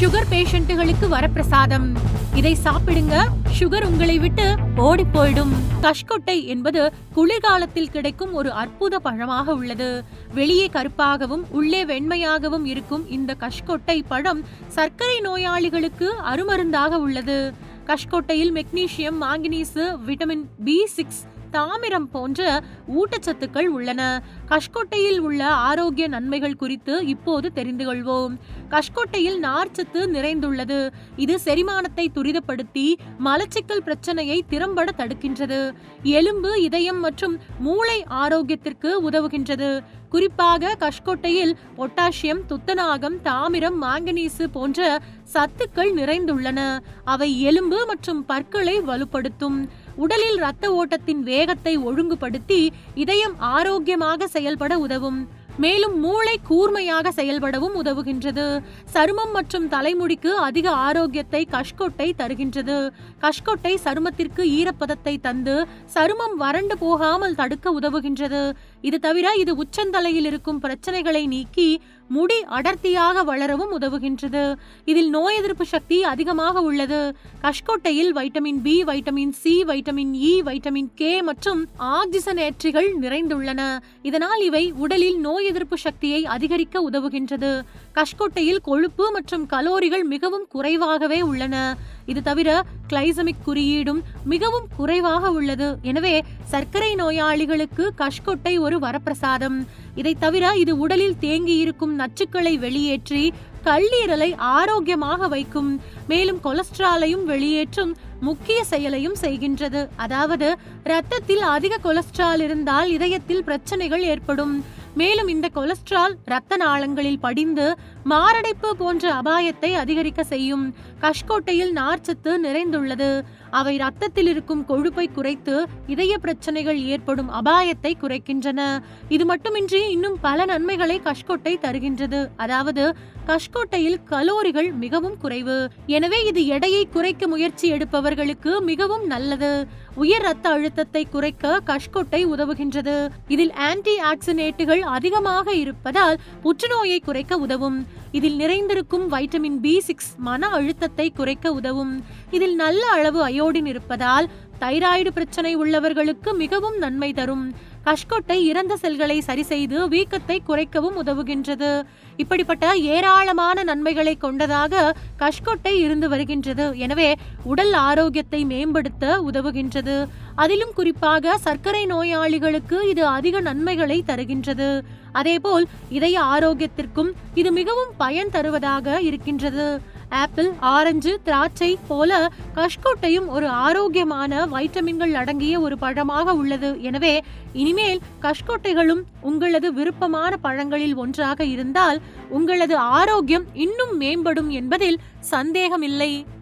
Sugar பேஷண்ட்டுகளுக்கு வரப்பிரசாதம். இதை சாப்பிடுங்க. சுகர் உங்களை விட்டு ஓடி போயிடும். கஷ்கொட்டை என்பது குளிர்காலத்தில் கிடைக்கும் ஒரு அற்புத பழமாக உள்ளது. வெளியே கருப்பாகவும் உள்ளே வெண்மையாகவும் இருக்கும் இந்த கஷ்கொட்டை பழம் சர்க்கரை நோயாளிகளுக்கு அருமருந்தாக உள்ளது. கஷ்கொட்டையில் magnesium manganese vitamin B six தாமிரம் போன்ற ஊட்டச்சத்துக்கள் உள்ளன. கஷ்கொட்டையில் உள்ள ஆரோக்கிய நன்மைகள் குறித்து இப்போது தெரிந்து கொள்வோம். கஷ்கொட்டையில் நார்ச்சத்து நிறைந்துள்ளது. இது செரிமானத்தை துரிதப்படுத்தி மலச்சிக்கல் பிரச்சனையை திறம்பட தடுக்கின்றது. எலும்பு இதயம் மற்றும் மூளை ஆரோக்கியத்திற்கு உதவுகின்றது. குறிப்பாக கஷ்கொட்டையில் பொட்டாசியம் துத்தநாகம் தாமிரம் மாங்கனீசு போன்ற சத்துக்கள் நிறைந்துள்ளன. அவை எலும்பு மற்றும் பற்களை வலுப்படுத்தும். உடலில் இரத்த ஓட்டத்தின் வேகத்தை ஒழுங்குபடுத்தி இதயம் ஆரோக்கியமாக செயல்பட உதவும். மேலும் மூளை கூர்மையாக செயல்படவும் உதவுகின்றது. சருமம் மற்றும் தலைமுடிக்கு அதிக ஆரோக்கியத்தை கஷ்கொட்டை தருகின்றது. கஷ்கொட்டை சருமத்திற்கு ஈரப்பதத்தை தந்து சருமம் வறண்டு போகாமல் தடுக்க உதவுகின்றது. இது தவிர இது உச்சந்தலையில் இருக்கும் பிரச்சனைகளை நீக்கி முடி அடர்த்தியாக வளரவும் உதவுகின்றது. இதில் நோய் எதிர்ப்பு சக்தி அதிகமாக உள்ளது. கஷ்கொட்டையில் vitamin B vitamin C vitamin E vitamin K மற்றும் ஆக்சிஜனேற்றிகள் நிறைந்துள்ளன. இதனால் இவை உடலில் நோய் எதிர்ப்பு சக்தியை அதிகரிக்க உதவுகின்றது. கஷ்கொட்டையில் கொழுப்பு மற்றும் கலோரிகள் மிகவும் குறைவாகவே உள்ளன. இது தவிர கிளைசமிக் குறியீடும் மிகவும் குறைவாக உள்ளது. எனவே சர்க்கரை நோயாளிகளுக்கு கஷ்கொட்டை ஒரு வரப்பிரசாதம். இதை தவிர இது உடலில் தேங்கி இருக்கும் நச்சுக்களை வெளியேற்றி கல்லீரலை ஆரோக்கியமாக வைக்கும். மேலும் கொலஸ்ட்ராலையும் வெளியேற்றும் முக்கிய செயலையும் செய்கின்றது. அதாவது இரத்தத்தில் அதிக கொலஸ்ட்ரால் இருந்தால் இதயத்தில் பிரச்சனைகள் ஏற்படும். மேலும் இந்த கொலஸ்ட்ரால் இரத்த நாளங்களில் படிந்து மாரடைப்பு போன்ற அபாயத்தை அதிகரிக்க செய்யும். கஷ்கோட்டையில் நார்ச்சத்து நிறைந்துள்ளது. அவை ரத்தத்தில் இருக்கும் கொழுப்பை குறைத்து இதய பிரச்சனைகள் ஏற்படும் அபாயத்தை குறைக்கின்றன. இது மட்டுமின்றி இன்னும் பல நன்மைகளை கஷ்கொட்டை தருகின்றது. அதாவது கஷ்கோட்டையில் கலோரிகள் மிகவும் குறைவு. எனவே இது எடையை குறைக்க முயற்சி எடுப்பவர்களுக்கு மிகவும் நல்லது. உயர் ரத்த அழுத்தத்தை குறைக்க கஷ்கொட்டை உதவுகின்றது. இதில் ஆன்டி ஆக்சினேட்டுகள் அதிகமாக இருப்பதால் புற்றுநோயை குறைக்க உதவும். இதில் நிறைந்திருக்கும் வைட்டமின் பி சிக்ஸ் மன அழுத்தத்தை குறைக்க உதவும். இதில் நல்ல அளவு அயோடின் இருப்பதால் தைராய்டு பிரச்சனை உள்ளவர்களுக்கு மிகவும் நன்மை தரும். கஷ்கொட்டை இறந்த செல்களை சரி செய்து வீக்கத்தை குறைக்கவும் உதவுகின்றது. இப்படிப்பட்ட ஏராளமான நன்மைகளை கொண்டதாக கஷ்கொட்டை இருந்து வருகின்றது. எனவே உடல் ஆரோக்கியத்தை மேம்படுத்த உதவுகின்றது. அதிலும் குறிப்பாக சர்க்கரை நோயாளிகளுக்கு இது அதிக நன்மைகளை தருகின்றது. அதேபோல் இதய ஆரோக்கியத்திற்கும் இது மிகவும் பயன் தருவதாக இருக்கின்றது. ஆப்பிள் ஆரஞ்சு திராட்சை போல கஷ்கொட்டையும் ஒரு ஆரோக்கியமான வைட்டமின்கள் அடங்கிய ஒரு பழமாக உள்ளது. எனவே இனிமேல் கஷ்கொட்டைகளும் உங்களது விருப்பமான பழங்களில் ஒன்றாக இருந்தால் உங்களது ஆரோக்கியம் இன்னும் மேம்படும் என்பதில் சந்தேகமில்லை.